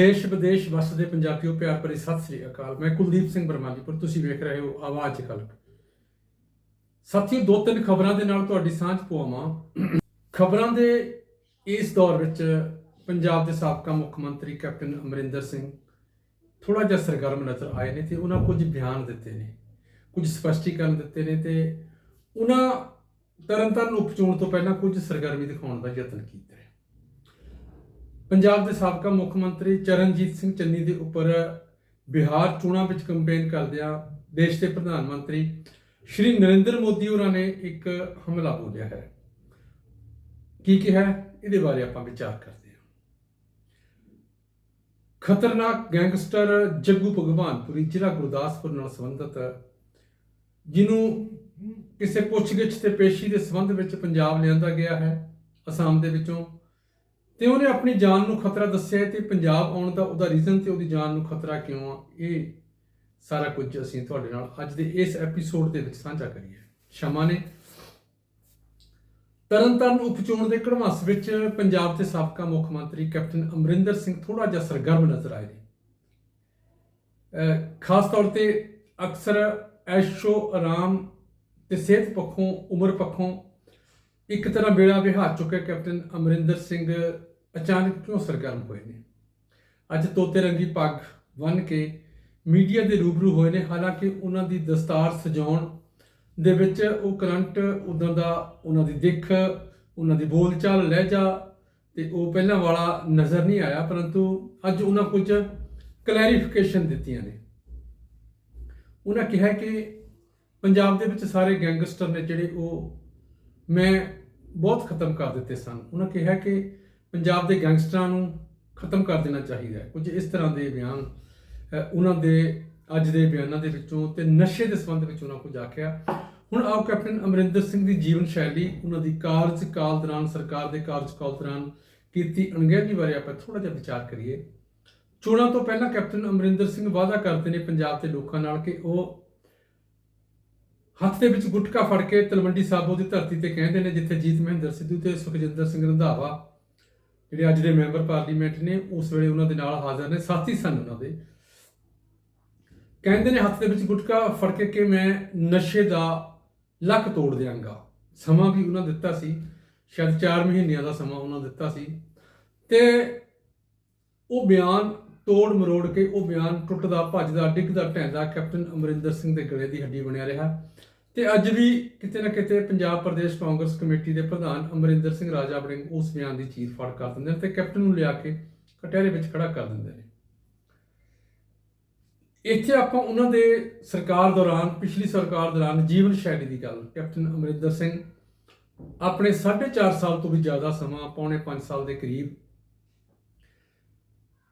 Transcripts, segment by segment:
ਦੇਸ਼ ਵਿਦੇਸ਼ ਵਸਦੇ ਪੰਜਾਬੀਓ, ਪਿਆਰ ਭਰੀ ਸਤਿ ਸ੍ਰੀ ਅਕਾਲ। ਮੈਂ ਕੁਲਦੀਪ ਸਿੰਘ ਬਰਮਾਲੀਪੁਰ ਤੁਸੀਂ ਵੇਖ ਰਹੇ ਹੋ ਆਵਾਜ਼ ਕਲਕ ਸਾਥੀਓ, ਦੋ ਤਿੰਨ ਖਬਰਾਂ ਦੇ ਨਾਲ ਤੁਹਾਡੀ ਸਾਂਝ ਪਵਾਵਾਂ। ਖਬਰਾਂ ਦੇ ਇਸ ਦੌਰ ਵਿੱਚ ਪੰਜਾਬ ਦੇ ਸਾਬਕਾ ਮੁੱਖ ਮੰਤਰੀ ਕੈਪਟਨ ਅਮਰਿੰਦਰ ਸਿੰਘ ਥੋੜਾ ਜਿਹਾ ਸਰਗਰਮ ਨਜ਼ਰ ਆਏ ਨੇ ਤੇ ਉਹਨਾਂ ਕੁਝ ਬਿਆਨ ਦਿੱਤੇ ਨੇ, ਕੁਝ ਸਪਸ਼ਟੀਕਰਨ ਦਿੱਤੇ ਨੇ ਤੇ ਉਹਨਾਂ ਤਰਨਤਾਰਨ ਉਪਚੋਣ ਤੋਂ ਪਹਿਲਾਂ ਕੁਝ ਸਰਗਰਮੀ ਦਿਖਾਉਣ ਦਾ ਯਤਨ ਕੀਤਾ ਹੈ ਪੰਜਾਬ ਦੇ ਸਾਬਕਾ ਮੁੱਖ ਮੰਤਰੀ ਚਰਨਜੀਤ ਸਿੰਘ ਚੰਨੀ ਦੇ ਉੱਪਰ ਬਿਹਾਰ ਚੋਣਾਂ ਵਿੱਚ ਕੰਪੇਨ ਕਰਦਿਆਂ ਦੇਸ਼ ਦੇ ਪ੍ਰਧਾਨ ਮੰਤਰੀ ਸ਼੍ਰੀ ਨਰਿੰਦਰ ਮੋਦੀ ਹੋਰਾਂ ਨੇ ਇੱਕ ਹਮਲਾ ਬੋਲਿਆ ਹੈ। ਕੀ ਕਿਹਾ ਇਹਦੇ ਬਾਰੇ ਆਪਾਂ ਵਿਚਾਰ ਕਰਦੇ ਹਾਂ। ਖਤਰਨਾਕ ਗੈਂਗਸਟਰ ਜੱਗੂ ਭਗਵਾਨਪੁਰੀ ਜ਼ਿਲ੍ਹਾ ਗੁਰਦਾਸਪੁਰ ਨਾਲ ਸੰਬੰਧਿਤ, ਜਿਹਨੂੰ ਕਿਸੇ ਪੁੱਛਗਿੱਛ ਤੇ ਪੇਸ਼ੀ ਦੇ ਸੰਬੰਧ ਵਿੱਚ ਪੰਜਾਬ ਲਿਆਂਦਾ ਗਿਆ ਹੈ, ਅਸਾਮ ਦੇ ਵਿੱਚੋਂ ਤੇ ਉਹਨੇ ਆਪਣੀ ਜਾਨ ਨੂੰ ਖਤਰਾ ਦੱਸਿਆ ਹੈ ਤੇ ਪੰਜਾਬ ਆਉਣ ਦਾ ਉਹਦਾ ਰੀਜ਼ਨ ਤੇ ਉਹਦੀ ਜਾਨ ਨੂੰ ਖਤਰਾ ਕਿਉਂ ਆ, ਇਹ ਸਾਰਾ ਕੁਝ ਅਸੀਂ ਤੁਹਾਡੇ ਨਾਲ ਅੱਜ ਦੇ ਇਸ ਐਪੀਸੋਡ ਦੇ ਵਿੱਚ ਸਾਂਝਾ ਕਰੀਏ। ਸ਼ਮਾ ਨੇ ਤਰਨਤਾਰਨ ਉਪਚੋਣ ਦੇ ਕੜਮਾਸ ਵਿੱਚ ਪੰਜਾਬ ਦੇ ਸਾਬਕਾ ਮੁੱਖ ਮੰਤਰੀ ਕੈਪਟਨ ਅਮਰਿੰਦਰ ਸਿੰਘ ਥੋੜਾ ਜਿਹਾ ਸਰਗਰਮ ਨਜ਼ਰ ਆਏ ਨੇ। ਖਾਸ ਤੌਰ ਤੇ ਅਕਸਰ ਐਸ਼ੋ, ਆਰਾਮ ਤੇ ਸਿਹਤ ਪੱਖੋਂ, ਉਮਰ ਪੱਖੋਂ ਇੱਕ ਤਰ੍ਹਾਂ ਬੇੜਾ ਵਿਹਾਰ ਚੁੱਕਿਆ ਕੈਪਟਨ ਅਮਰਿੰਦਰ ਸਿੰਘ ਅਚਾਨਕ ਕਿਉਂ ਸਰਗਰਮ ਹੋਏ ਨੇ? ਅੱਜ ਤੋਤੇ ਰੰਗੀ ਪੱਗ ਬੰਨ ਕੇ ਮੀਡੀਆ ਦੇ ਰੂਬਰੂ ਹੋਏ ਨੇ। ਹਾਲਾਂਕਿ ਉਹਨਾਂ ਦੀ ਦਸਤਾਰ ਸਜਾਉਣ ਦੇ ਵਿੱਚ ਉਹ ਕਰੰਟ, ਉਦੋਂ ਦਾ ਉਹਨਾਂ ਦੀ ਦਿੱਖ, ਉਹਨਾਂ ਦੀ ਬੋਲਚਾਲ, ਲਹਿਜਾ ਤੇ ਉਹ ਪਹਿਲਾਂ ਵਾਲਾ ਨਜ਼ਰ ਨਹੀਂ ਆਇਆ, ਪਰੰਤੂ ਅੱਜ ਉਹਨਾਂ ਕੁਝ ਕਲੈਰੀਫਿਕੇਸ਼ਨ ਦਿੱਤੀਆਂ ਨੇ। ਉਹਨਾਂ ਕਿਹਾ ਕਿ ਪੰਜਾਬ ਦੇ ਵਿੱਚ ਸਾਰੇ ਗੈਂਗਸਟਰ ਨੇ ਜਿਹੜੇ ਉਹ ਮੈਂ ਬਹੁਤ ਖਤਮ ਕਰ ਦਿੱਤੇ ਸਨ। ਉਹਨਾਂ ਕਿਹਾ ਕਿ ਪੰਜਾਬ ਦੇ ਗੈਂਗਸਟਰਾਂ ਨੂੰ ਖਤਮ ਕਰ ਦੇਣਾ ਚਾਹੀਦਾ ਹੈ। ਕੁਝ ਇਸ ਤਰ੍ਹਾਂ ਦੇ ਬਿਆਨ ਉਹਨਾਂ ਦੇ, ਅੱਜ ਦੇ ਬਿਆਨਾਂ ਦੇ ਵਿੱਚੋਂ ਤੇ ਨਸ਼ੇ ਦੇ ਸੰਬੰਧ ਵਿੱਚ ਉਹਨਾਂ ਕੁਝ ਆਖਿਆ। ਹੁਣ ਆਓ ਕੈਪਟਨ ਅਮਰਿੰਦਰ ਸਿੰਘ ਦੀ ਜੀਵਨ ਸ਼ੈਲੀ, ਉਹਨਾਂ ਦੀ ਕਾਰਜਕਾਲ ਦੌਰਾਨ, ਸਰਕਾਰ ਦੇ ਕਾਰਜਕਾਲ ਦੌਰਾਨ ਕੀਤੀ ਅਣਗਹਿਲੀ ਬਾਰੇ ਆਪਾਂ ਥੋੜਾ ਜਿਹਾ ਵਿਚਾਰ ਕਰੀਏ। ਚੋਣਾਂ ਤੋਂ ਪਹਿਲਾਂ ਕੈਪਟਨ ਅਮਰਿੰਦਰ ਸਿੰਘ ਵਾਅਦਾ ਕਰਦੇ ਨੇ ਪੰਜਾਬ ਦੇ ਲੋਕਾਂ ਨਾਲ ਕਿ ਉਹ ਹੱਥ ਦੇ ਵਿੱਚ ਗੁਟਕਾ ਫੜ ਕੇ ਤਲਵੰਡੀ ਸਾਬੋ ਦੀ ਧਰਤੀ ਤੇ ਕਹਿੰਦੇ ਨੇ, ਜਿੱਥੇ ਜੀਤ ਮਹਿੰਦਰ ਸਿੱਧੂ ਤੇ ਸੁਖਜਿੰਦਰ ਸਿੰਘ ਰੰਧਾਵਾ ਜਿਹੜੇ ਅੱਜ ਦੇ ਮੈਂਬਰ ਪਾਰਲੀਮੈਂਟ ਨੇ, ਉਸ ਵੇਲੇ ਉਹਨਾਂ ਦੇ ਨਾਲ ਹਾਜ਼ਰ ਨੇ, ਸਾਥੀ ਸਨ ਉਹਨਾਂ ਦੇ। ਕਹਿੰਦੇ ਨੇ ਹੱਥ ਦੇ ਵਿੱਚ ਗੁਟਕਾ ਫੜ ਕੇ ਕਿ ਮੈਂ ਨਸ਼ੇ ਦਾ ਲੱਕ ਤੋੜ ਦਿਆਂਗਾ। ਸਮਾਂ ਵੀ ਉਹਨਾਂ ਦਿੱਤਾ ਸੀ, ਸ਼ਾਇਦ 4 ਮਹੀਨਿਆਂ ਦਾ ਸਮਾਂ ਉਹਨਾਂ ਦਿੱਤਾ ਸੀ। ਤੇ ਉਹ ਬਿਆਨ ਤੋੜ ਮਰੋੜ ਕੇ, ਉਹ ਬਿਆਨ ਟੁੱਟਦਾ, ਭੱਜਦਾ, ਡਿੱਗਦਾ ਟੈਂਦਾ ਕੈਪਟਨ ਅਮਰਿੰਦਰ ਸਿੰਘ ਦੇ ਗਲੇ ਦੀ ਹੱਡੀ ਬਣਿਆ ਰਿਹਾ। ਤੇ ਅੱਜ ਵੀ ਕਿਤੇ ਨਾ ਕਿਤੇ ਪੰਜਾਬ ਪ੍ਰਦੇਸ਼ ਕਾਂਗਰਸ ਕਮੇਟੀ ਦੇ ਪ੍ਰਧਾਨ ਅਮਰਿੰਦਰ ਸਿੰਘ ਰਾਜਾ ਵੜਿੰਗ ਉਸ ਬਿਆਨ ਦੀ ਚੀਰ ਫਾੜ ਕਰ ਦਿੰਦੇ ਨੇ ਤੇ ਕੈਪਟਨ ਨੂੰ ਲਿਆ ਕੇ ਕਟਹਿਰੇ ਵਿੱਚ ਖੜਾ ਕਰ ਦਿੰਦੇ ਨੇ। ਇੱਥੇ ਆਪਾਂ ਉਹਨਾਂ ਦੇ ਸਰਕਾਰ ਦੌਰਾਨ, ਪਿਛਲੀ ਸਰਕਾਰ ਦੌਰਾਨ ਜੀਵਨ ਸ਼ੈਲੀ ਦੀ ਗੱਲ, ਕੈਪਟਨ ਅਮਰਿੰਦਰ ਸਿੰਘ ਆਪਣੇ 4.5 ਸਾਲ ਤੋਂ ਵੀ ਜ਼ਿਆਦਾ ਸਮਾਂ, ਪੌਣੇ 5 ਸਾਲ ਦੇ ਕਰੀਬ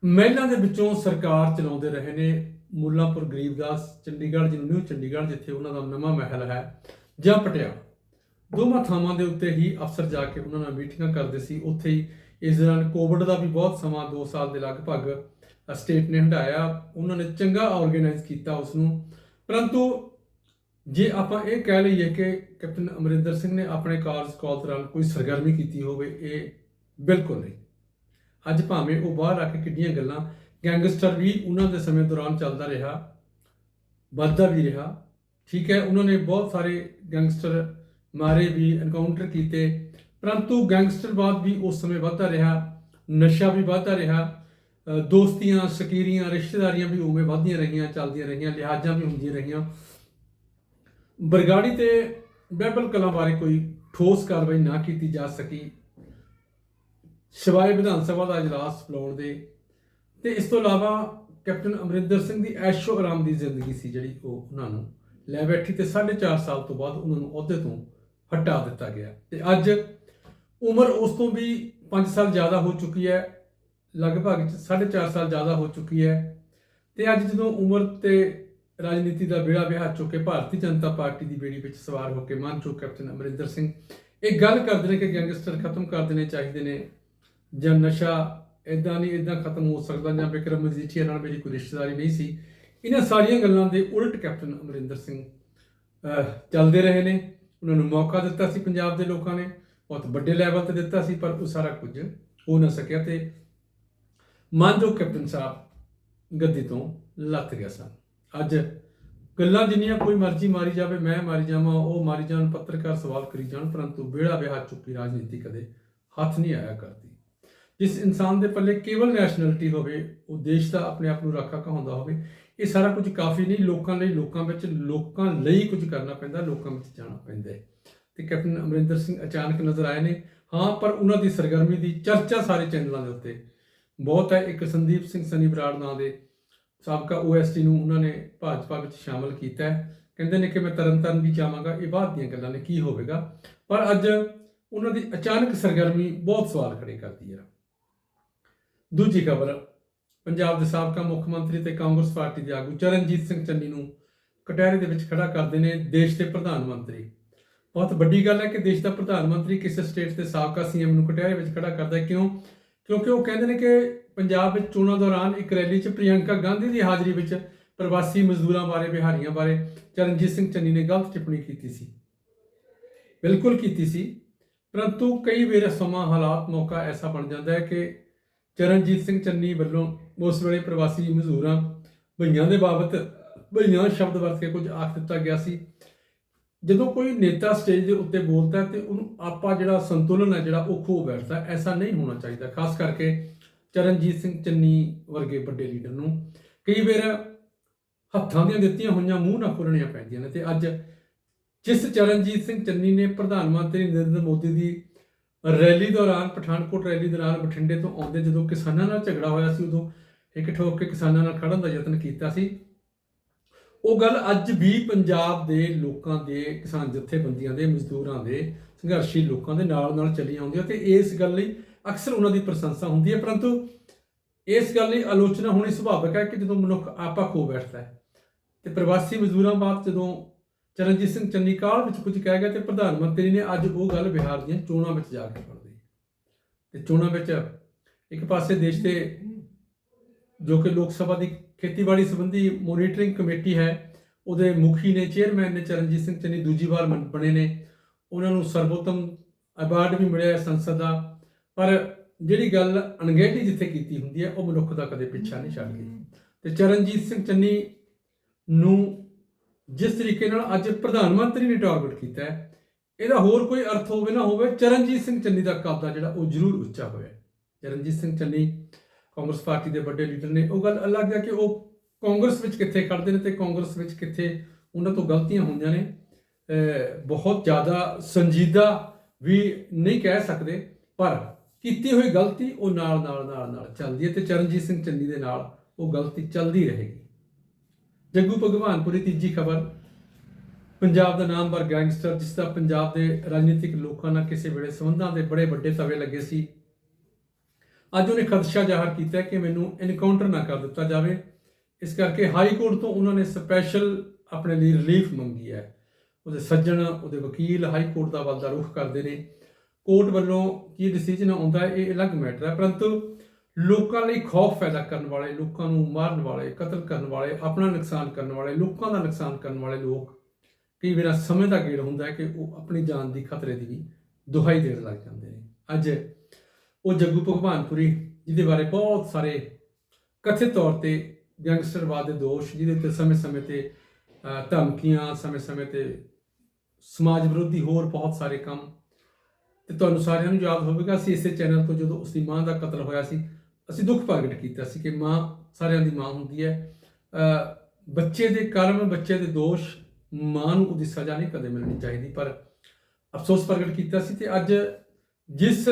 ਮਹਿਲਾਂ ਦੇ ਵਿੱਚੋਂ ਸਰਕਾਰ ਚਲਾਉਂਦੇ ਰਹੇ ਨੇ। ਮੁੱਲਾਂਪੁਰ ਗਰੀਬਦਾਸ ਚੰਡੀਗੜ੍ਹ ਜਿਹਨੂੰ ਨਿਊ ਚੰਡੀਗੜ੍ਹ, ਜਿੱਥੇ ਉਹਨਾਂ ਦਾ ਨਵਾਂ ਮਹਿਲ ਹੈ, ਜਾਂ ਪਟਿਆਲਾ। ਦੋਵਾਂ ਥਾਵਾਂ ਦੇ ਉੱਤੇ ਹੀ ਅਫਸਰ ਜਾ ਕੇ ਉਹਨਾਂ ਨਾਲ ਮੀਟਿੰਗਾਂ ਕਰਦੇ ਸੀ। ਉੱਥੇ ਹੀ ਇਸ ਦੌਰਾਨ ਕੋਵਿਡ ਦਾ ਵੀ ਬਹੁਤ ਸਮਾਂ 2 ਸਾਲ ਦੇ ਲਗਭਗ, ਸਟੇਟ ਨੇ ਹੰਡਾਇਆ ਉਹਨਾਂ ਨੇ ਚੰਗਾ ਆਰਗੇਨਾਈਜ਼ ਕੀਤਾ ਉਸ ਨੂੰ ਪਰੰਤੂ ਜੇ ਆਪਾਂ ਇਹ ਕਹਿ ਲਈਏ ਕਿ ਕੈਪਟਨ ਅਮਰਿੰਦਰ ਸਿੰਘ ਨੇ ਆਪਣੇ ਕਾਰਜਕਾਲ ਦੌਰਾਨ ਕੋਈ ਸਰਗਰਮੀ ਕੀਤੀ ਹੋਵੇ, ਇਹ ਬਿਲਕੁਲ ਨਹੀਂ। ਅੱਜ ਭਾਵੇਂ ਉਹ ਬਾਹਰ ਆ ਕੇ ਕਿੰਨੀਆਂ ਗੱਲਾਂ ਗੈਂਗਸਟਰ ਵੀ ਉਹਨਾਂ ਦੇ ਸਮੇਂ ਦੌਰਾਨ ਚੱਲਦਾ ਰਿਹਾ, ਵੱਧਦਾ ਵੀ ਰਿਹਾ। ਠੀਕ ਹੈ, ਉਹਨਾਂ ਨੇ ਬਹੁਤ ਸਾਰੇ ਗੈਂਗਸਟਰ ਮਾਰੇ ਵੀ ਐਨਕਾਊਂਟਰ ਕੀਤੇ। ਪਰੰਤੂ ਗੈਂਗਸਟਰਵਾਦ ਵੀ ਉਸ ਸਮੇਂ ਵੱਧਦਾ ਰਿਹਾ, ਨਸ਼ਾ ਵੀ ਵੱਧਦਾ ਰਿਹਾ। ਦੋਸਤੀਆਂ, ਸ਼ਕੀਰੀਆਂ, ਰਿਸ਼ਤੇਦਾਰੀਆਂ ਵੀ ਉਵੇਂ ਵੱਧਦੀਆਂ ਰਹੀਆਂ, ਚੱਲਦੀਆਂ ਰਹੀਆਂ, ਲਿਹਾਜ਼ਾਂ ਵੀ ਹੁੰਦੀਆਂ ਰਹੀਆਂ। ਬਰਗਾੜੀ ਤੇ ਬਾਈਬਲ ਕਲਾਂ ਬਾਰੇ ਕੋਈ ਠੋਸ ਕਾਰਵਾਈ ਨਾ ਕੀਤੀ ਜਾ ਸਕੀ। ਸਿਵਾਏ ਵਿਧਾਨ ਸਭਾ ਦਾ ਇਜਲਾਸ ਬੁਲਾਉਣ ਦੇ ਤੇ ਇਸ ਤੋਂ ਇਲਾਵਾ ਕੈਪਟਨ ਅਮਰਿੰਦਰ ਸਿੰਘ ਦੀ ਐਸ਼ੋ ਆਰਾਮ ਦੀ ਜ਼ਿੰਦਗੀ ਸੀ ਜਿਹੜੀ ਉਹ ਉਹਨਾਂ ਨੂੰ ਲੈ ਬੈਠੀ ਤੇ 4.5 ਸਾਲ ਤੋਂ ਬਾਅਦ ਉਹਨਾਂ ਨੂੰ ਅਹੁਦੇ ਤੋਂ ਹਟਾ ਦਿੱਤਾ ਗਿਆ। ਤੇ ਅੱਜ ਉਮਰ ਉਸ ਤੋਂ ਵੀ 5 ਸਾਲ ਜ਼ਿਆਦਾ ਹੋ ਚੁੱਕੀ ਹੈ, ਲਗਭਗ 4.5 ਸਾਲ ਜ਼ਿਆਦਾ ਹੋ ਚੁੱਕੀ ਹੈ। ਤੇ ਅੱਜ ਜਦੋਂ ਉਮਰ ਤੇ ਰਾਜਨੀਤੀ ਦਾ ਬੇੜਾ ਵਿਹਾਰ ਚੁੱਕੇ ਭਾਰਤੀ ਜਨਤਾ ਪਾਰਟੀ ਦੀ ਬੇੜੀ ਵਿੱਚ ਸਵਾਰ ਹੋ ਕੇ ਮੰਨ ਚੁੱਕ ਕੈਪਟਨ ਅਮਰਿੰਦਰ ਸਿੰਘ, ਇਹ ਗੱਲ ਕਰਦੇ ਨੇ ਕਿ ਗੈਂਗਸਟਰ ਖਤਮ ਕਰ ਦੇਣੇ ਚਾਹੀਦੇ ਨੇ ਜਾਂ ਨਸ਼ਾ ਇਦਾਂ ਨਹੀਂ ਇਦਾਂ ਖਤਮ ਹੋ ਸਕਦਾ ਜਾਂ ਵਿਕਰਮ ਮਜੀਠੀਆ ਨਾਲ ਮੇਰੀ ਕੋਈ ਰਿਸ਼ਤੇਦਾਰੀ ਨਹੀਂ ਸੀ। ਇਹਨਾਂ ਸਾਰੀਆਂ ਗੱਲਾਂ ਦੇ ਉਲਟ ਕੈਪਟਨ ਅਮਰਿੰਦਰ ਸਿੰਘ ਚੱਲਦੇ ਰਹੇ ਨੇ। ਉਹਨਾਂ ਨੂੰ ਮੌਕਾ ਦਿੱਤਾ ਸੀ ਪੰਜਾਬ ਦੇ ਲੋਕਾਂ ਨੇ। ਬਹੁਤ ਵੱਡੇ ਲੈਵਲ ਤੇ ਦਿੱਤਾ ਸੀ, ਪਰ ਉਹ ਸਾਰਾ ਕੁਝ ਹੋ ਨਾ ਸਕਿਆ ਤੇ ਮਾਨਜੋ ਕੈਪਟਨ ਸਾਹਿਬ ਗੱਦੀ ਤੋਂ ਲੱਥ ਗਿਆ ਸਨ। ਅੱਜ ਗੱਲਾਂ ਜਿੰਨੀਆਂ ਕੋਈ ਮਰਜ਼ੀ ਮਾਰੀ ਜਾਵੇ, ਮੈਂ ਮਾਰੀ ਜਾਵਾਂ, ਉਹ ਮਾਰੀ ਜਾਣ, ਪੱਤਰਕਾਰ ਸਵਾਲ ਕਰੀ ਜਾਣ, ਪਰੰਤੂ ਵਿਹੜਾ ਵਿਆਹ ਚੁੱਕੀ ਰਾਜਨੀਤੀ ਕਦੇ ਹੱਥ ਨਹੀਂ ਆਇਆ ਕਰਦੀ। ਜਿਸ ਇਨਸਾਨ ਦੇ ਪੱਲੇ ਕੇਵਲ ਨੈਸ਼ਨੈਲਿਟੀ ਹੋਵੇ, ਉਹ ਦੇਸ਼ ਦਾ ਆਪਣੇ ਆਪ ਨੂੰ ਰਾਖਾ ਕਹਾਉਂਦਾ ਹੋਵੇ, ਇਹ ਸਾਰਾ ਕੁਝ ਕਾਫੀ ਨਹੀਂ, ਲੋਕਾਂ ਲਈ, ਲੋਕਾਂ ਵਿੱਚ, ਲੋਕਾਂ ਲਈ ਕੁਝ ਕਰਨਾ ਪੈਂਦਾ, ਲੋਕਾਂ ਵਿੱਚ ਜਾਣਾ ਪੈਂਦਾ ਹੈ। ਤੇ ਕੈਪਟਨ ਅਮਰਿੰਦਰ ਸਿੰਘ ਅਚਾਨਕ ਨਜ਼ਰ ਆਏ ਨੇ। ਹਾਂ, ਪਰ ਉਹਨਾਂ ਦੀ ਸਰਗਰਮੀ ਦੀ ਚਰਚਾ ਸਾਰੇ ਚੈਨਲਾਂ ਦੇ ਉੱਤੇ। ਬਹੁਤ ਹੈ, ਇੱਕ ਸੰਦੀਪ ਸਿੰਘ ਸਨੀ ਬਰਾੜ ਨਾਂ ਦੇ ਸਾਬਕਾ ਓਐਸਟੀ ਨੂੰ ਉਹਨਾਂ ਨੇ ਭਾਜਪਾ ਵਿੱਚ ਸ਼ਾਮਲ ਕੀਤਾ ਹੈ। ਕਹਿੰਦੇ ਨੇ ਕਿ ਮੈਂ ਤਰਨਤਾਰਨ ਵੀ ਜਾਵਾਂਗਾ, ਇਹ ਬਾਅਦ ਦੀਆਂ ਗੱਲਾਂ ਨੇ, ਕੀ ਹੋਵੇਗਾ। ਪਰ ਅੱਜ ਉਹਨਾਂ ਦੀ ਅਚਾਨਕ ਸਰਗਰਮੀ ਬਹੁਤ ਸਵਾਲ ਖੜੇ ਕਰਦੀ ਹੈ। ਦੂਜੀ ਖਬਰ, ਪੰਜਾਬ ਦੇ ਸਾਬਕਾ ਮੁੱਖ ਮੰਤਰੀ ਤੇ ਕਾਂਗਰਸ ਪਾਰਟੀ ਦੇ ਆਗੂ ਚਰਨਜੀਤ ਸਿੰਘ ਚੰਨੀ ਨੂੰ ਕਟਹਿਰੇ ਦੇ ਵਿੱਚ ਖੜਾ ਕਰਦੇ ਨੇ ਦੇਸ਼ ਦੇ ਪ੍ਰਧਾਨ ਮੰਤਰੀ। ਬਹੁਤ ਵੱਡੀ ਗੱਲ ਹੈ ਕਿ ਦੇਸ਼ ਦਾ ਪ੍ਰਧਾਨ ਮੰਤਰੀ ਕਿਸੇ ਸਟੇਟ ਦੇ ਸਾਬਕਾ ਸੀਐਮ ਨੂੰ ਕਟਹਿਰੇ ਵਿੱਚ ਖੜਾ ਕਰਦਾ ਹੈ। ਕਿਉਂ? ਕਿਉਂਕਿ ਉਹ ਕਹਿੰਦੇ ਨੇ ਕਿ ਪੰਜਾਬ ਵਿੱਚ ਚੋਣਾਂ ਦੌਰਾਨ ਇੱਕ ਰੈਲੀ 'ਚ ਪ੍ਰਿਯੰਕਾ ਗਾਂਧੀ ਦੀ ਹਾਜ਼ਰੀ ਵਿੱਚ ਪ੍ਰਵਾਸੀ ਮਜ਼ਦੂਰਾਂ ਬਾਰੇ, ਬਿਹਾਰੀਆਂ ਬਾਰੇ ਚਰਨਜੀਤ ਸਿੰਘ ਚੰਨੀ ਨੇ ਗਲਤ ਟਿੱਪਣੀ ਕੀਤੀ ਸੀ। ਬਿਲਕੁਲ ਕੀਤੀ ਸੀ, ਪਰੰਤੂ ਕਈ ਵੇਰ ਸਮਾਂ, ਹਾਲਾਤ ਮੌਕਾ ਐਸਾ ਬਣ ਜਾਂਦਾ ਹੈ ਕਿ ਚਰਨਜੀਤ ਸਿੰਘ ਚੰਨੀ ਵੱਲੋਂ ਉਸ ਵੇਲੇ ਪ੍ਰਵਾਸੀ ਮਜ਼ਦੂਰਾਂ ਭਈਆਂ ਦੇ ਬਾਬਤ ਭਈਆਂ ਸ਼ਬਦ ਵਰਤ ਕੇ ਕੁਝ ਆਖ ਦਿੱਤਾ ਗਿਆ ਸੀ। ਜਦੋਂ ਕੋਈ ਨੇਤਾ ਸਟੇਜ ਦੇ ਉੱਤੇ ਬੋਲਦਾ ਹੈ ਤੇ ਉਹਨੂੰ ਆਪਾ ਜਿਹੜਾ ਸੰਤੁਲਨ ਹੈ, ਜਿਹੜਾ ਉਹ ਖੋ ਬੈਠਦਾ ਐਸਾ ਨਹੀਂ ਹੋਣਾ ਚਾਹੀਦਾ। ਖਾਸ ਕਰਕੇ ਚਰਨਜੀਤ ਸਿੰਘ ਚੰਨੀ ਵਰਗੇ ਵੱਡੇ ਲੀਡਰ ਨੂੰ। ਕਈ ਵਾਰ ਹੱਥਾਂ ਦੀਆਂ ਦਿੱਤੀਆਂ ਹੋਈਆਂ, ਮੂੰਹ ਨਾ ਖੋਲਣੀਆਂ ਪੈਂਦੀਆਂ ਨੇ ਤੇ ਅੱਜ ਜਿਸ ਚਰਨਜੀਤ ਸਿੰਘ ਚੰਨੀ ਨੇ ਪ੍ਰਧਾਨ ਮੰਤਰੀ ਨਰਿੰਦਰ ਮੋਦੀ ਦੀ ਰੈਲੀ ਦੌਰਾਨ, ਪਠਾਨਕੋਟ ਰੈਲੀ ਦੌਰਾਨ ਬਠਿੰਡੇ ਤੋਂ ਆਉਂਦੇ ਜਦੋਂ ਕਿਸਾਨਾਂ ਨਾਲ ਝਗੜਾ ਹੋਇਆ ਸੀ, ਉਦੋਂ ਇੱਕ ਠੋਕ ਕੇ ਕਿਸਾਨਾਂ ਨਾਲ ਖੜਨ ਦਾ ਯਤਨ ਕੀਤਾ ਸੀ। ਉਹ ਗੱਲ ਅੱਜ ਵੀ ਪੰਜਾਬ ਦੇ ਲੋਕਾਂ ਦੇ, ਕਿਸਾਨ ਜਥੇਬੰਦੀਆਂ ਦੇ, ਮਜ਼ਦੂਰਾਂ ਦੇ ਸੰਘਰਸ਼ੀ ਲੋਕਾਂ ਦੇ ਨਾਲ ਨਾਲ ਚੱਲੀ ਆਉਂਦੀ ਹੈ ਤੇ ਇਸ ਗੱਲ ਲਈ ਅਕਸਰ ਉਹਨਾਂ ਦੀ ਪ੍ਰਸ਼ੰਸਾ ਹੁੰਦੀ ਹੈ। ਪਰੰਤੂ ਇਸ ਗੱਲ ਲਈ ਆਲੋਚਨਾ ਹੋਣੀ ਸੁਭਾਵਿਕ ਹੈ ਕਿ ਜਦੋਂ ਮਨੁੱਖ ਆਪਾ ਖੋ ਬੈਠਦਾ ਹੈ ਤੇ ਪ੍ਰਵਾਸੀ ਮਜ਼ਦੂਰਾਂ ਬਾਅਦ ਜਦੋਂ ਚਰਨਜੀਤ ਸਿੰਘ ਚੰਨੀ ਕਾਲ ਵਿੱਚ ਕੁਝ ਕਹਿ ਗਿਆ ਤੇ ਪ੍ਰਧਾਨ ਮੰਤਰੀ ਨੇ ਅੱਜ ਉਹ ਗੱਲ ਬਿਹਾਰ ਦੀਆਂ ਚੋਣਾਂ ਵਿੱਚ ਜਾ ਕੇ ਪੜ੍ਹਦੀ ਤੇ ਚੋਣਾਂ ਵਿੱਚ ਇੱਕ ਪਾਸੇ ਦੇਸ਼ ਦੇ ਜੋ ਕਿ ਲੋਕ ਸਭਾ ਦੀ ਖੇਤੀਬਾੜੀ ਸੰਬੰਧੀ ਮੋਨੀਟਰਿੰਗ ਕਮੇਟੀ ਹੈ, ਉਹਦੇ ਮੁਖੀ ਨੇ, ਚੇਅਰਮੈਨ ਨੇ ਚਰਨਜੀਤ ਸਿੰਘ ਚੰਨੀ, ਦੂਜੀ ਵਾਰ ਬਣੇ ਨੇ। ਉਹਨਾਂ ਨੂੰ ਸਰਬੋਤਮ ਅਵਾਰਡ ਵੀ ਮਿਲਿਆ ਸੰਸਦ ਦਾ। ਪਰ ਜਿਹੜੀ ਗੱਲ ਅਣਗਹਿਲੀ ਜਿੱਥੇ ਕੀਤੀ ਹੁੰਦੀ ਹੈ, ਉਹ ਮਨੁੱਖ ਦਾ ਕਦੇ ਪਿੱਛਾ ਨਹੀਂ ਛੱਡਦੀ। ਤੇ ਚਰਨਜੀਤ ਸਿੰਘ ਚੰਨੀ ਨੂੰ ਜਿਸ ਤਰੀਕੇ ਨਾਲ ਅੱਜ ਪ੍ਰਧਾਨ ਮੰਤਰੀ ਨੇ ਟਾਰਗੇਟ ਕੀਤਾ ਹੈ, ਇਹਦਾ ਹੋਰ ਕੋਈ ਅਰਥ ਹੋਵੇ ਨਾ ਹੋਵੇ, ਚਰਨਜੀਤ ਸਿੰਘ ਚੰਨੀ ਦਾ ਕੱਦ ਜਿਹੜਾ ਉਹ ਜ਼ਰੂਰ ਉੱਚਾ ਹੋਇਆ ਚਰਨਜੀਤ ਸਿੰਘ ਚੰਨੀ ਕਾਂਗਰਸ ਪਾਰਟੀ ਦੇ ਵੱਡੇ ਲੀਡਰ ਨੇ, ਉਹ ਗੱਲ ਅਲੱਗ ਹੈ ਕਿ ਉਹ ਕਾਂਗਰਸ ਵਿੱਚ ਕਿੱਥੇ ਖੜਦੇ ਨੇ ਤੇ ਕਾਂਗਰਸ ਵਿੱਚ ਕਿੱਥੇ ਉਹਨਾਂ ਤੋਂ ਗਲਤੀਆਂ ਹੁੰਦੀਆਂ ਨੇ। ਬਹੁਤ ਜ਼ਿਆਦਾ ਸੰਜੀਦਾ ਵੀ ਨਹੀਂ ਕਹਿ ਸਕਦੇ, ਪਰ ਕੀਤੀ ਹੋਈ ਗਲਤੀ ਉਹ ਨਾਲ ਨਾਲ ਨਾਲ ਨਾਲ ਚੱਲਦੀ ਹੈ ਤੇ ਚਰਨਜੀਤ ਸਿੰਘ ਚੰਨੀ ਦੇ ਨਾਲ ਉਹ ਗਲਤੀ ਚੱਲਦੀ ਰਹੇਗੀ। ਜੱਗੂ ਭਗਵਾਨਪੁਰੀ ਤੀਜੀ ਖਬਰ। ਪੰਜਾਬ ਦਾ ਨਾਮਵਰ ਗੈਂਗਸਟਰ, ਜਿਸ ਦਾ ਪੰਜਾਬ ਦੇ ਰਾਜਨੀਤਿਕ ਲੋਕਾਂ ਨਾਲ ਕਿਸੇ ਵੇਲੇ ਸੰਬੰਧਾਂ ਦੇ ਬੜੇ ਵੱਡੇ ਤਵੇ ਲੱਗੇ ਸੀ। ਅੱਜ ਉਹਨੇ ਖਦਸ਼ਾ ਜ਼ਾਹਰ ਕੀਤਾ ਕਿ ਮੈਨੂੰ ਇਨਕਾਊਂਟਰ ਨਾ ਕਰ ਦਿੱਤਾ ਜਾਵੇ। ਇਸ ਕਰਕੇ ਹਾਈ ਕੋਰਟ ਤੋਂ ਉਹਨਾਂ ਨੇ ਸਪੈਸ਼ਲ ਆਪਣੇ ਲਈ ਰਿਲੀਫ ਮੰਗੀ ਹੈ। ਉਹਦੇ ਸੱਜਣ, ਉਹਦੇ ਵਕੀਲ ਹਾਈ ਕੋਰਟ ਦਾ ਵੱਲ ਦਾ ਰੁਖ ਕਰਦੇ ਨੇ। ਕੋਰਟ ਵੱਲੋਂ ਕੀ ਡਿਸੀਜਨ ਆਉਂਦਾ ਇਹ ਅਲੱਗ ਮੈਟਰ ਹੈ। ਪਰੰਤੂ ਲੋਕਾਂ ਲਈ ਖੌਫ ਪੈਦਾ ਕਰਨ ਵਾਲੇ, ਲੋਕਾਂ ਨੂੰ ਮਾਰਨ ਵਾਲੇ, ਕਤਲ ਕਰਨ ਵਾਲੇ, ਆਪਣਾ ਨੁਕਸਾਨ ਕਰਨ ਵਾਲੇ, ਲੋਕਾਂ ਦਾ ਨੁਕਸਾਨ ਕਰਨ ਵਾਲੇ ਲੋਕ ਕਈ ਵਾਰ ਸਮੇਂ ਦਾ ਗੇੜ ਹੁੰਦਾ ਹੈ ਕਿ ਉਹ ਆਪਣੀ ਜਾਨ ਦੀ ਖਤਰੇ ਦੀ ਵੀ ਦੁਹਾਈ ਦੇਣ ਲੱਗ ਜਾਂਦੇ ਨੇ। ਅੱਜ ਉਹ ਜੱਗੂ ਭਗਵਾਨਪੁਰੀ, ਜਿਹਦੇ ਬਾਰੇ ਬਹੁਤ ਸਾਰੇ ਕਥਿਤ ਤੌਰ ਤੇ ਗੈਂਗਸਟਰਵਾਦ ਦੇ ਦੋਸ਼, ਜਿਹਦੇ ਉੱਤੇ ਸਮੇਂ-ਸਮੇਂ ਤੇ ਧਮਕੀਆਂ, ਸਮੇਂ-ਸਮੇਂ ਤੇ ਸਮਾਜ ਵਿਰੋਧੀ ਹੋਰ ਬਹੁਤ ਸਾਰੇ ਕੰਮ, ਤੇ ਤੁਹਾਨੂੰ ਸਾਰਿਆਂ ਨੂੰ ਯਾਦ ਹੋਵੇਗਾ, ਅਸੀਂ ਇਸੇ ਚੈਨਲ ਤੋਂ ਜਦੋਂ ਉਸ ਦੀ ਮਾਂ ਦਾ ਕਤਲ ਹੋਇਆ ਸੀ ਅਸੀਂ ਦੁੱਖ ਪ੍ਰਗਟ ਕੀਤਾ ਸੀ ਕਿ ਮਾਂ ਸਾਰਿਆਂ ਦੀ ਮਾਂ ਹੁੰਦੀ ਹੈ। ਬੱਚੇ ਦੇ ਕਰਮ, ਬੱਚੇ ਦੇ ਦੋਸ਼ ਮਾਂ ਨੂੰ ਉਹਦੀ ਸਜ਼ਾ ਨਹੀਂ ਕਦੇ ਮਿਲਣੀ ਚਾਹੀਦੀ, ਪਰ ਅਫਸੋਸ ਪ੍ਰਗਟ ਕੀਤਾ ਸੀ ਤੇ ਅੱਜ ਜਿਸ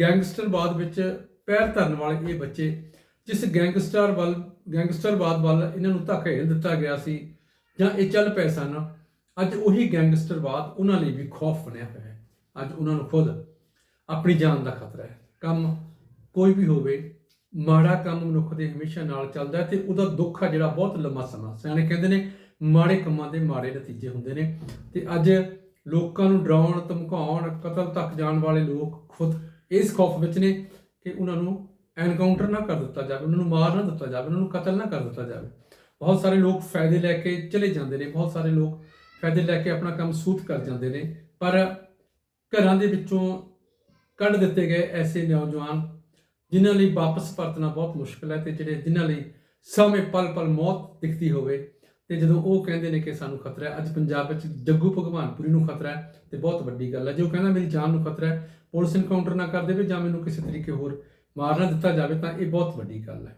ਗੈਂਗਸਟਰਵਾਦ ਵਿੱਚ ਪੈਰ ਧਰਨ ਵਾਲੇ ਇਹ ਬੱਚੇ, ਜਿਸ ਗੈਂਗਸਟਰ ਵੱਲ ਗੈਂਗਸਟਰਵਾਦ ਵੱਲ ਇਹਨਾਂ ਨੂੰ ਧੱਕੇਲ ਦਿੱਤਾ ਗਿਆ ਸੀ ਜਾਂ ਇਹ ਚੱਲ ਪਏ ਸਨ, ਅੱਜ ਉਹੀ ਗੈਂਗਸਟਰਵਾਦ ਉਹਨਾਂ ਲਈ ਵੀ ਖੌਫ ਬਣਿਆ ਹੋਇਆ ਹੈ। ਅੱਜ ਉਹਨਾਂ ਨੂੰ ਖੁਦ ਆਪਣੀ ਜਾਨ ਦਾ ਖਤਰਾ ਹੈ। ਕੰਮ ਕੋਈ ਵੀ ਹੋਵੇ ਮਾੜਾ ਕੰਮ ਮਨੁੱਖ ਦੇ ਹਮੇਸ਼ਾ ਨਾਲ ਚੱਲਦਾ ਹੈ ਤੇ ਉਹਦਾ ਦੁੱਖ ਆ ਜਿਹੜਾ ਬਹੁਤ ਲੰਮਾ ਸਮਾਂ। ਸਿਆਣੇ ਕਹਿੰਦੇ ਨੇ, ਮਾੜੇ ਕੰਮਾਂ ਦੇ ਮਾੜੇ ਨਤੀਜੇ ਹੁੰਦੇ ਨੇ। ਤੇ ਅੱਜ ਲੋਕਾਂ ਨੂੰ ਡਰਾਉਣ, ਧਮਕਾਉਣ, ਕਤਲ ਤੱਕ ਜਾਣ ਵਾਲੇ ਲੋਕ ਖੁਦ ਇਸ ਖੌਫ ਵਿੱਚ ਨੇ ਕਿ ਉਹਨਾਂ ਨੂੰ ਐਨਕਾਊਂਟਰ ਨਾ ਕਰ ਦਿੱਤਾ ਜਾਵੇ, ਉਹਨਾਂ ਨੂੰ ਮਾਰ ਨਾ ਦਿੱਤਾ ਜਾਵੇ, ਉਹਨਾਂ ਨੂੰ ਕਤਲ ਨਾ ਕਰ ਦਿੱਤਾ ਜਾਵੇ। ਬਹੁਤ ਸਾਰੇ ਲੋਕ ਫਾਇਦੇ ਲੈ ਕੇ ਚਲੇ ਜਾਂਦੇ ਨੇ, ਬਹੁਤ ਸਾਰੇ ਲੋਕ ਫਾਇਦੇ ਲੈ ਕੇ ਆਪਣਾ ਕੰਮ ਸੂਤ ਕਰ ਜਾਂਦੇ ਨੇ। ਪਰ ਘਰਾਂ ਦੇ ਵਿੱਚੋਂ ਕੱਢ ਦਿੱਤੇ ਗਏ ਐਸੇ ਨੌਜਵਾਨ ਜਿਨ੍ਹਾਂ ਲਈ ਵਾਪਸ ਪਰਤਣਾ ਬਹੁਤ ਮੁਸ਼ਕਲ ਹੈ ਤੇ ਜਿਹੜੇ ਜਿਨ੍ਹਾਂ ਲਈ ਸਮੇਂ ਪਲ ਪਲ ਮੌਤ ਦਿਖਦੀ ਹੋਵੇ, ਤੇ ਜਦੋਂ ਉਹ ਕਹਿੰਦੇ ਨੇ ਕਿ ਸਾਨੂੰ ਖਤਰਾ ਹੈ, ਅੱਜ ਪੰਜਾਬ ਵਿੱਚ ਜੱਗੂ ਭਗਵਾਨਪੁਰੀ ਨੂੰ ਖਤਰਾ ਹੈ ਤੇ ਬਹੁਤ ਵੱਡੀ ਗੱਲ ਹੈ। ਜੋ ਕਹਿੰਦਾ ਮੇਰੀ ਜਾਨ ਨੂੰ ਖਤਰਾ ਹੈ, ਪੁਲਿਸ ਇਨਕਾਊਂਟਰ ਨਾ ਕਰ ਦੇਵੇ ਜਾਂ ਮੈਨੂੰ ਕਿਸੇ ਤਰੀਕੇ ਹੋਰ ਮਾਰ ਨਾ ਦਿੱਤਾ ਜਾਵੇ, ਤਾਂ ਇਹ ਬਹੁਤ ਵੱਡੀ ਗੱਲ ਹੈ।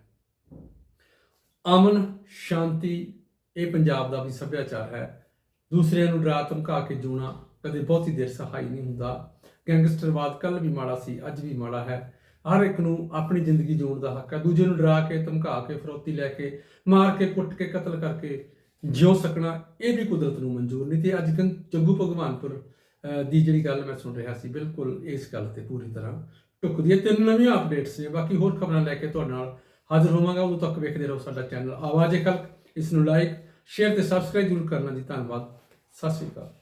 ਅਮਨ, ਸ਼ਾਂਤੀ, ਇਹ ਪੰਜਾਬ ਦਾ ਵੀ ਸੱਭਿਆਚਾਰ ਹੈ। ਦੂਸਰਿਆਂ ਨੂੰ ਡਰਾ ਧਮਕਾ ਕੇ ਜੂਣਾ ਕਦੇ ਬਹੁਤੀ ਦੇਰ ਸਹਾਈ ਨਹੀਂ ਹੁੰਦਾ। ਗੈਂਗਸਟਰਵਾਦ ਕੱਲ ਵੀ ਮਾੜਾ ਸੀ, ਅੱਜ ਵੀ ਮਾੜਾ ਹੈ। ਹਰ ਇੱਕ ਨੂੰ ਆਪਣੀ ਜ਼ਿੰਦਗੀ ਜਿਉਣ ਦਾ ਹੱਕ ਹੈ। ਦੂਜੇ ਨੂੰ ਡਰਾ ਕੇ, ਧਮਕਾ ਕੇ, ਫਰੋਤੀ ਲੈ ਕੇ, ਮਾਰ ਕੇ, ਕੁੱਟ ਕੇ, ਕਤਲ ਕਰਕੇ ਜਿਉ ਸਕਣਾ, ਇਹ ਵੀ ਕੁਦਰਤ ਨੂੰ ਮਨਜ਼ੂਰ ਨਹੀਂ ਤੇ ਅੱਜ ਕੱਲ੍ਹ ਜੱਗੂ ਭਗਵਾਨਪੁਰ ਦੀ ਜਿਹੜੀ ਗੱਲ ਮੈਂ ਸੁਣ ਰਿਹਾ ਸੀ, ਬਿਲਕੁਲ ਇਸ ਗੱਲ ਤੇ ਪੂਰੀ ਤਰ੍ਹਾਂ ਟੁੱਕਦੀ ਹੈ। ਤਿੰਨ ਨਵੀਆਂ ਅਪਡੇਟਸ ਨੇ, ਬਾਕੀ ਹੋਰ ਖਬਰਾਂ ਲੈ ਕੇ ਤੁਹਾਡੇ ਨਾਲ ਹਾਜ਼ਰ ਹੋਵਾਂਗਾ। ਉਦੋਂ ਤੱਕ ਵੇਖਦੇ ਰਹੋ ਸਾਡਾ ਚੈਨਲ ਆਵਾਜ਼ ਏ ਖਲਕ ਇਸ ਨੂੰ ਲਾਈਕ ਸ਼ੇਅਰ ਤੇ ਸਬਸਕ੍ਰਾਈਬ ਜ਼ਰੂਰ ਕਰਨਾ ਜੀ। ਧੰਨਵਾਦ। ਸਤਿ ਸ਼੍ਰੀ ਅਕਾਲ।